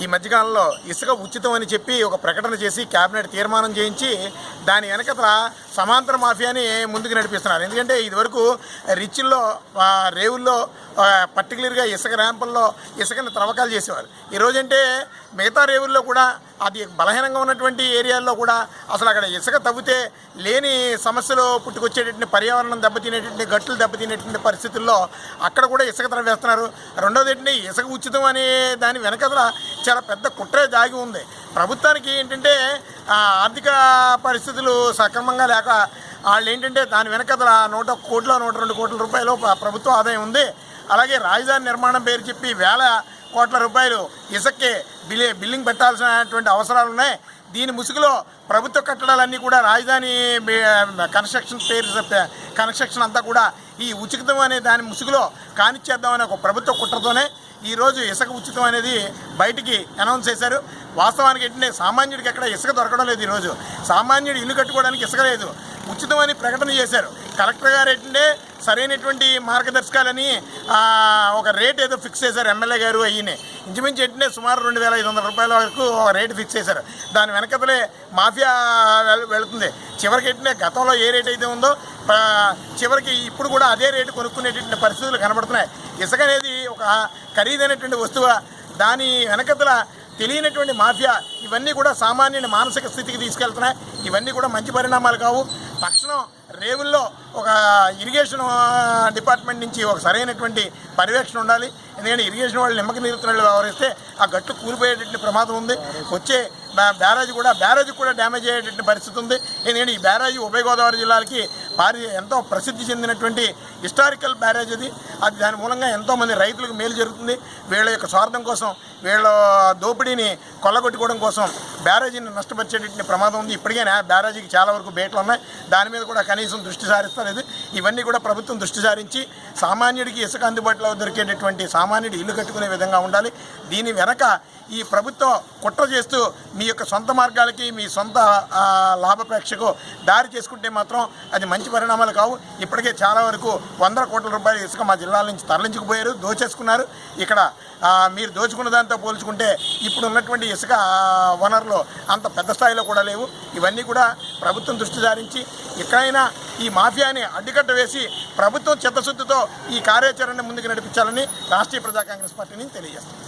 ఈ మధ్యకాలంలో ఇసుక ఉచితం అని చెప్పి ఒక ప్రకటన చేసి కేబినెట్ తీర్మానం చేయించి దాని వెనకతల సమాంతర మాఫియాని ముందుకు నడిపిస్తున్నారు. ఎందుకంటే ఇదివరకు రిచ్ల్లో రేవుల్లో పర్టికులర్గా ఇసుక ర్యాంపుల్లో ఇసుకని త్రవ్వకాలు చేసేవారు. ఈరోజంటే మిగతా రేవుల్లో కూడా అది బలహీనంగా ఉన్నటువంటి ఏరియాల్లో కూడా అసలు అక్కడ ఇసుక తవ్వితే లేని సమస్యలు పుట్టుకొచ్చేటటువంటి పర్యావరణం దెబ్బతినేటువంటి గట్లు దెబ్బతినేటువంటి పరిస్థితుల్లో అక్కడ కూడా ఇసుక త్రవ్వేస్తున్నారు. రెండోది ఏంటంటే ఇసుక ఉచితం అనే దాని వెనకదల చాలా పెద్ద కుట్రే దాగి ఉంది. ప్రభుత్వానికి ఏంటంటే ఆర్థిక పరిస్థితులు సక్రమంగా లేక వాళ్ళు ఏంటంటే దాని వెనకదల నూట కోట్ల నూట రెండు కోట్ల రూపాయలు ప్రభుత్వ ఆదాయం ఉంది. అలాగే రాజధాని నిర్మాణం పేరు చెప్పి వేల కోట్ల రూపాయలు ఇసక్కి బిల్లింగ్ పెట్టాల్సినటువంటి అవసరాలు ఉన్నాయి. దీని ముసుగులో ప్రభుత్వ కట్టడాలన్నీ కూడా రాజధాని కన్స్ట్రక్షన్ పేరు కన్స్ట్రక్షన్ అంతా కూడా ఈ ఉచితం అనే దాని ముసుగులో కానిచ్చేద్దామనే ఒక ప్రభుత్వ కుట్రతోనే ఈరోజు ఇసుక ఉచితం అనేది బయటికి అనౌన్స్ చేశారు. వాస్తవానికి ఏంటంటే సామాన్యుడికి ఎక్కడ ఇసుక దొరకడం లేదు ఈరోజు సామాన్యుడు ఇల్లు కట్టుకోవడానికి ఇసుక లేదు. ఉచితం అని ప్రకటన చేశారు. కలెక్టర్ గారు ఏంటంటే సరైనటువంటి మార్గదర్శకాలని ఒక రేట్ ఏదో ఫిక్స్ చేశారు ఎమ్మెల్యే గారు అయ్యినే. ఇంచుమించు ఏంటంటే సుమారు రెండు వేల ఐదు వందల రూపాయల వరకు ఒక రేటు ఫిక్స్ చేశారు. దాని వెనకతలే మాఫియా వెళుతుంది. చివరికి ఏంటంటే గతంలో ఏ రేట్ అయితే ఉందో చివరికి ఇప్పుడు కూడా అదే రేటు కొనుక్కునేటువంటి పరిస్థితులు కనబడుతున్నాయి. ఇసుక అనేది ఒక ఖరీదైనటువంటి వస్తువు? దాని వెనకతల తెలియనటువంటి మాఫియా ఇవన్నీ కూడా సామాన్యుని మానసిక స్థితికి తీసుకెళ్తున్నాయి. ఇవన్నీ కూడా మంచి పరిణామాలు కావు. తక్షణం రేవుల్లో ఒక ఇరిగేషన్ డిపార్ట్మెంట్ నుంచి ఒక సరైనటువంటి పర్యవేక్షణ ఉండాలి. ఎందుకంటే ఇరిగేషన్ వాళ్ళు నిమ్మక నీరుతున్నట్లు వ్యవహరిస్తే ఆ గట్టు కూలిపోయేటటువంటి ప్రమాదం ఉంది. వచ్చే బ్యారేజ్ కూడా బ్యారేజ్ కూడా డ్యామేజ్ అయ్యేటటువంటి పరిస్థితి ఉంది. ఎందుకంటే ఈ బ్యారేజ్ ఉభయ గోదావరి జిల్లాలకి భారీ ఎంతో ప్రసిద్ధి చెందినటువంటి హిస్టారికల్ బ్యారేజ్ అది అది దాని మూలంగా ఎంతోమంది రైతులకు మేలు జరుగుతుంది. వీళ్ళ యొక్క స్వార్థం కోసం వీళ్ళ దోపిడీని కొల్లగొట్టుకోవడం కోసం బ్యారేజీని నష్టపరిచేటటువంటి ప్రమాదం ఉంది. ఇప్పటికైనా బ్యారేజీకి చాలా వరకు బేట్లు ఉన్నాయి. దాని మీద కూడా కనీసం దృష్టి సారిస్తలేదు. ఇవన్నీ కూడా ప్రభుత్వం దృష్టి సారించి సామాన్యుడికి ఇసుక అందుబాటులో దొరికేటటువంటి సామాన్యుడు ఇల్లు కట్టుకునే విధంగా ఉండాలి. దీని వెనక ఈ ప్రభుత్వం కుట్ర చేస్తూ మీ యొక్క సొంత మార్గాలకి మీ సొంత లాభపేక్షకు దారి చేసుకుంటే మాత్రం అది మంచి పరిణామాలు కావు. ఇప్పటికే చాలా వరకు వందల కోట్ల రూపాయలు ఇసుక మా జిల్లాల నుంచి తరలించుకుపోయారు దోచేసుకున్నారు. ఇక్కడ మీరు దోచుకున్న దాంతో పోల్చుకుంటే ఇప్పుడు ఉన్నటువంటి ఇసుక వనరులు అంత పెద్ద స్థాయిలో కూడా లేవు. ఇవన్నీ కూడా ప్రభుత్వం దృష్టి సారించి ఎక్కడైనా ఈ మాఫియాని అడ్డుకట్ట వేసి ప్రభుత్వం చిత్తశుద్ధితో ఈ కార్యాచరణ ముందుకు నడిపించాలని రాష్ట్రీయ ప్రజా కాంగ్రెస్ పార్టీని తెలియజేస్తాం